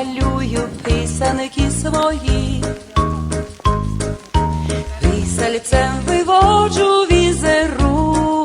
малюю писаники свої, пісельцем виводжу візерунки,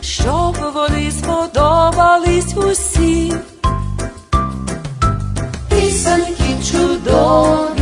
щоб вони сподобались усім. Писанки чудові.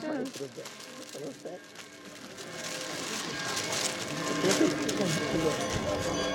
Thank you.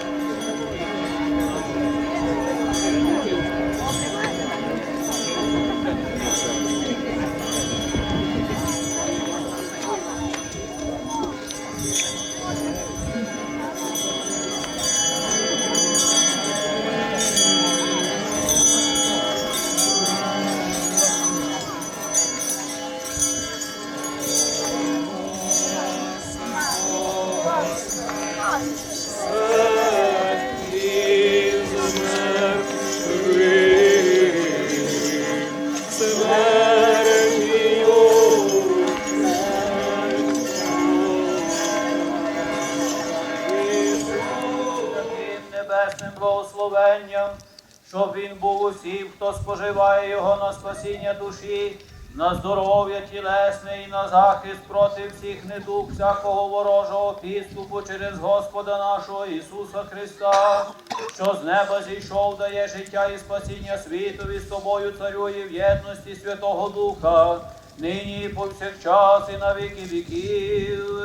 Щоб він був усім, хто споживає його на спасіння душі, на здоров'я тілесне і на захист проти всіх недуг всякого ворожого підступу через Господа нашого Ісуса Христа, що з неба зійшов, дає життя і спасіння світові з тобою царює в єдності Святого Духа, нині і повсякчас і на віки віків.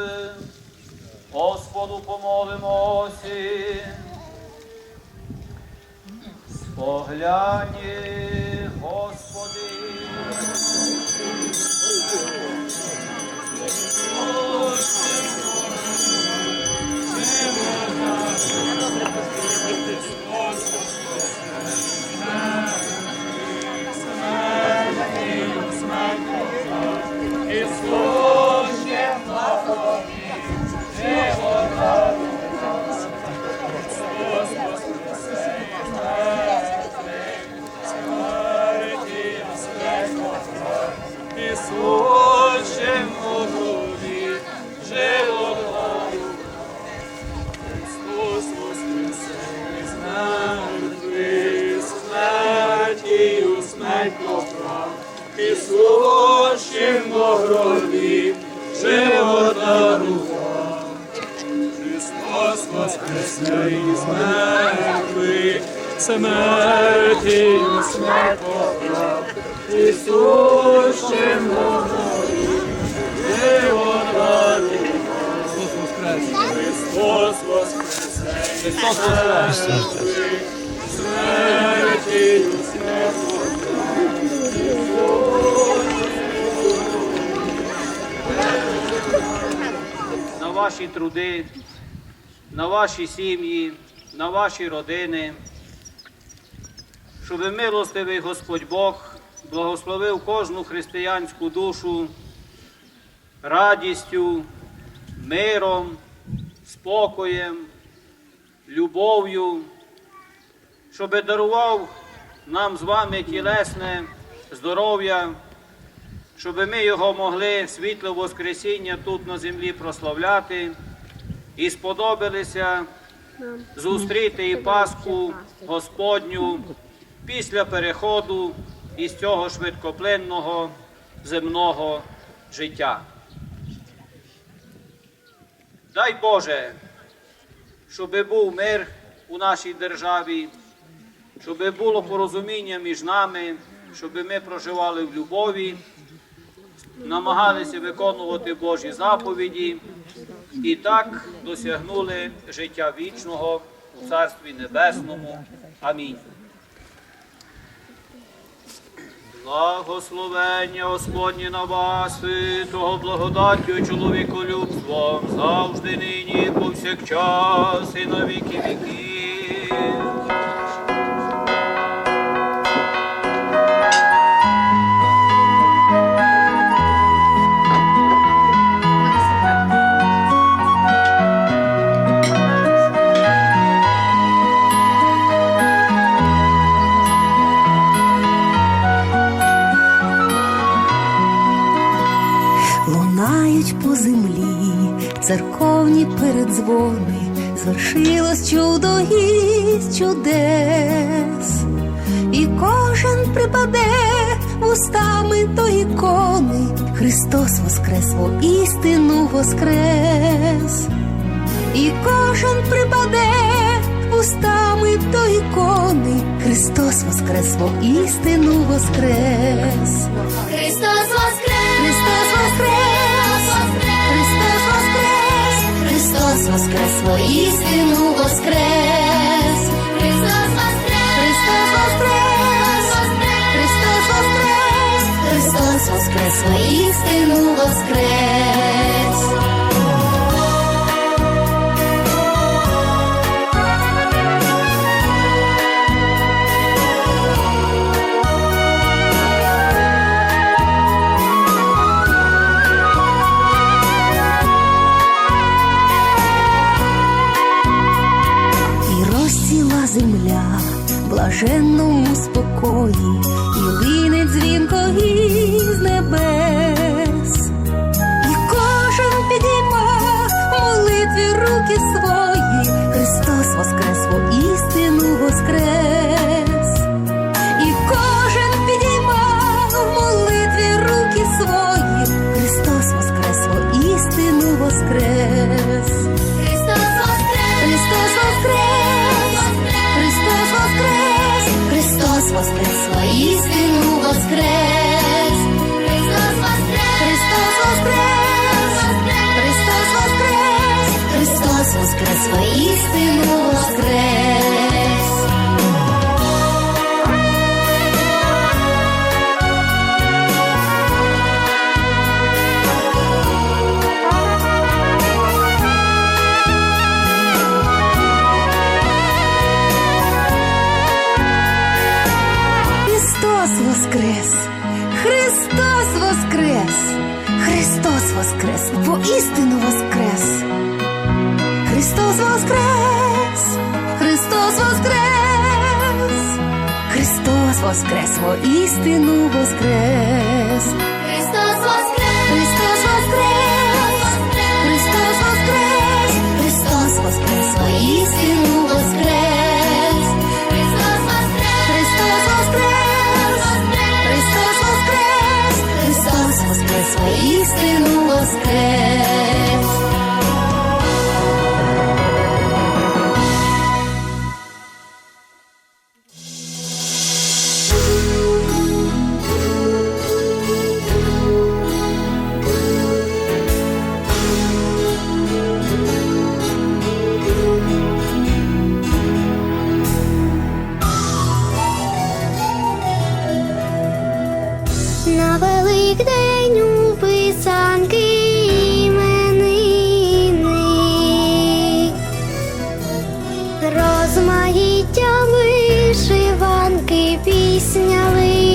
Господу помолимося. Споглянь, смертію смерть поправ. Ісусче мудрі, живот дарував. Христос воскресе із мертвих, смертію смерть поправ. Ісуще мудрий, животворі. Христос воскресе, Христос воскресе, смертію ваші труди, на ваші сім'ї, на ваші родини, щоб милостивий Господь Бог благословив кожну християнську душу радістю, миром, спокоєм, любов'ю, щоб дарував нам з вами тілесне здоров'я щоб ми його могли світло Воскресіння тут на землі прославляти і сподобалися зустріти і Пасху Господню після переходу із цього швидкоплинного земного життя. Дай Боже, щоб був мир у нашій державі, щоб було порозуміння між нами, щоб ми проживали в любові намагалися виконувати Божі заповіді і так досягнули життя вічного у Царстві Небесному. Амінь. Благословення Господнє на вас, і того благодаттю і чоловіколюбством завжди нині, повсякчас і на віки віків. Звершилось чудо із чудес, і кожен припаде вустами до ікони, Христос воскрес, во істину воскрес, і кожен припаде вустами до ікони, Христос воскрес, во істину воскрес. своїх спинував. Лаїття вишиванки пісняли.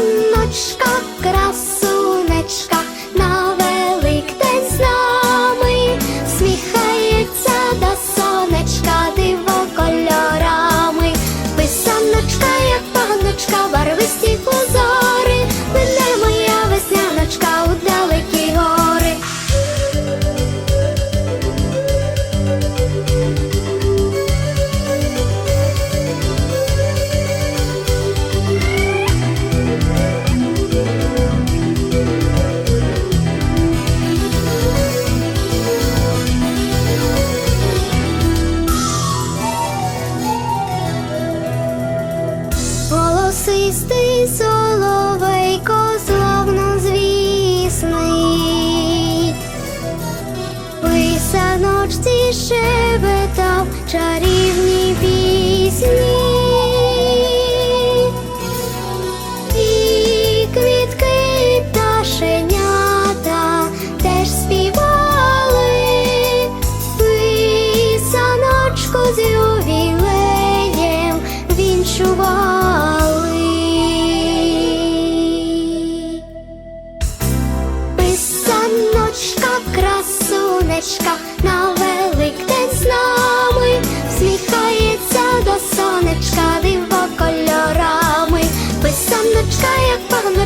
Панночка краса. Чистий соловей словно звісний, писаночці шебетав чарівні.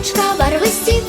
Сорочка барвисті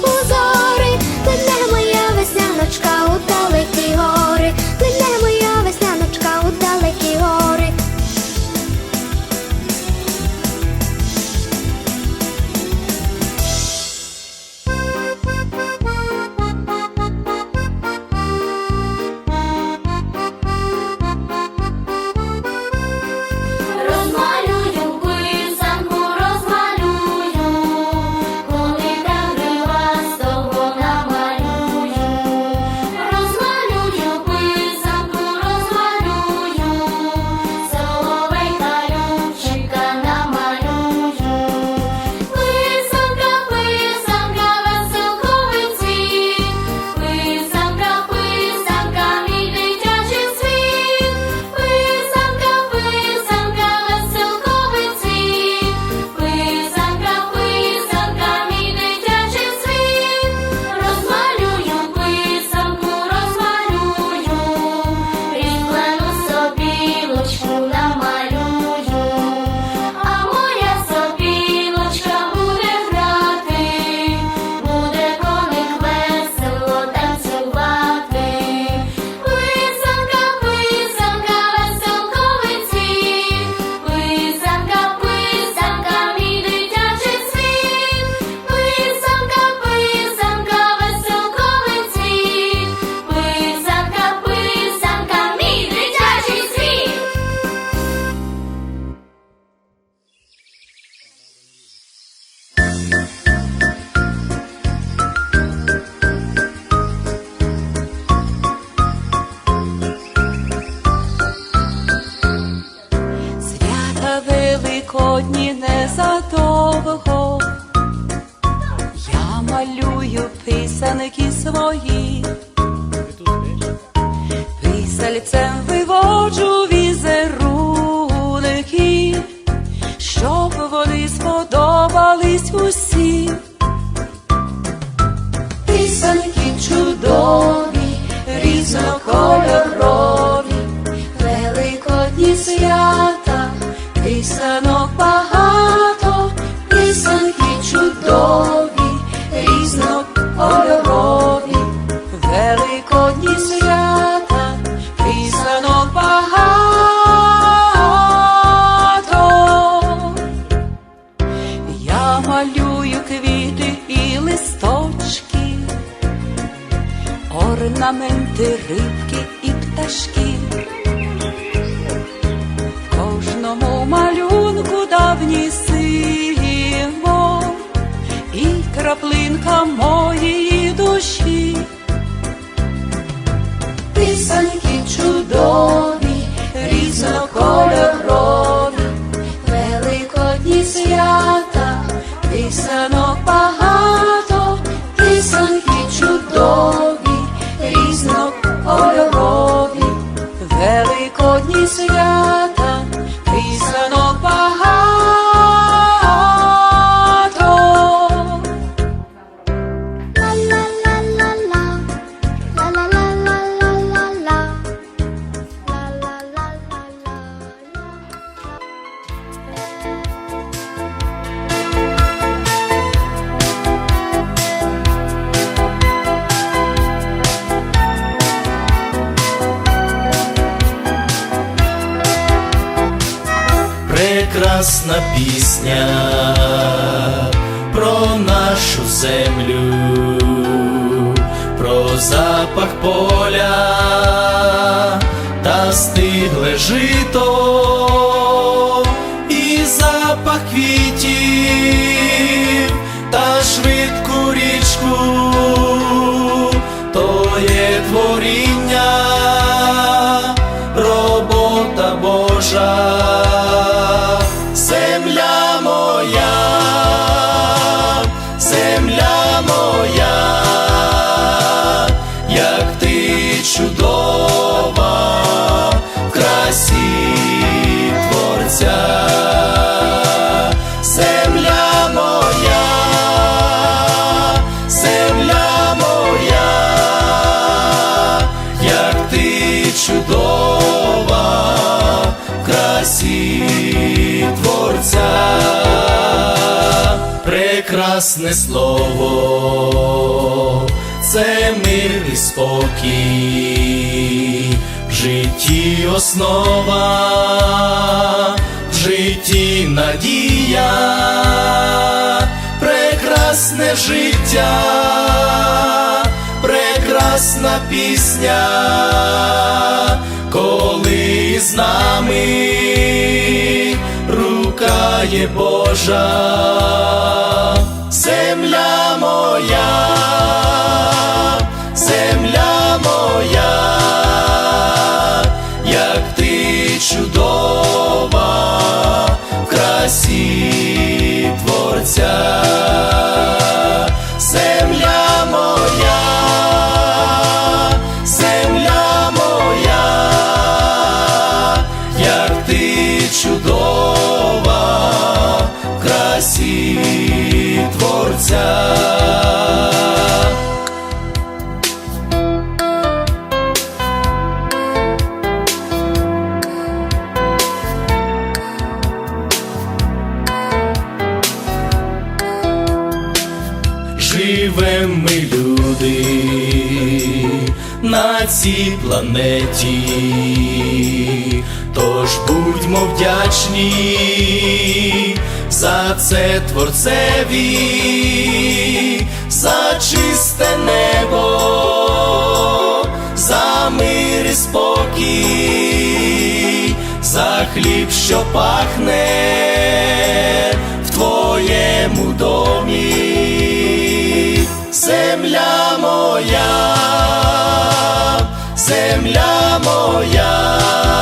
писальцем орнаменти рибки і пташки. В кожному малюнку давній символ і краплинка моєї душі. Писанки чудові, різнокольорові, великодні свята, писанок багато, прекрасне слово, це мир і спокій, в житті основа, в житті надія, прекрасне життя, прекрасна пісня, коли з нами рука є Божа, земля моя, земля моя, як ти чудова планеті, тож будьмо вдячні за це творцеві, за чисте небо, за мир і спокій, за хліб, що пахне в твоєму домі, земля моя, земля моя.